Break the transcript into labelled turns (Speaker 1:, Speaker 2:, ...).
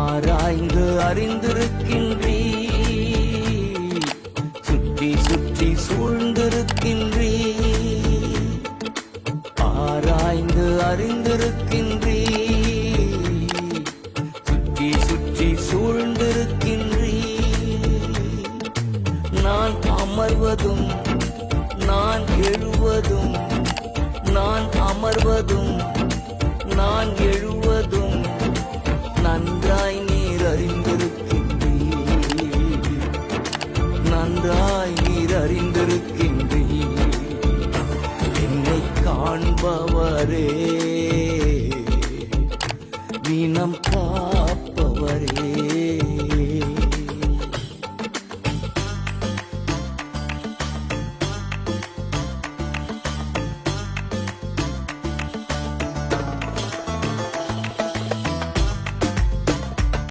Speaker 1: ஆராய்ந்து அறிந்திருக்கின்றீ சுற்றி சுற்றி சூழ்ந்திருக்கின்றீ ஆராய்ந்து அறிந்திருக்கின்றீ சுற்றி சுற்றி சூழ்ந்திருக்கின்றீ நான் அமர்வதும் நான் எழுவதும் நான் அமர்வதும் நன்றாய் நீர் அறிந்திருக்கின்றீர். என்னை காண்பவரே வீணம் காப்பவரே.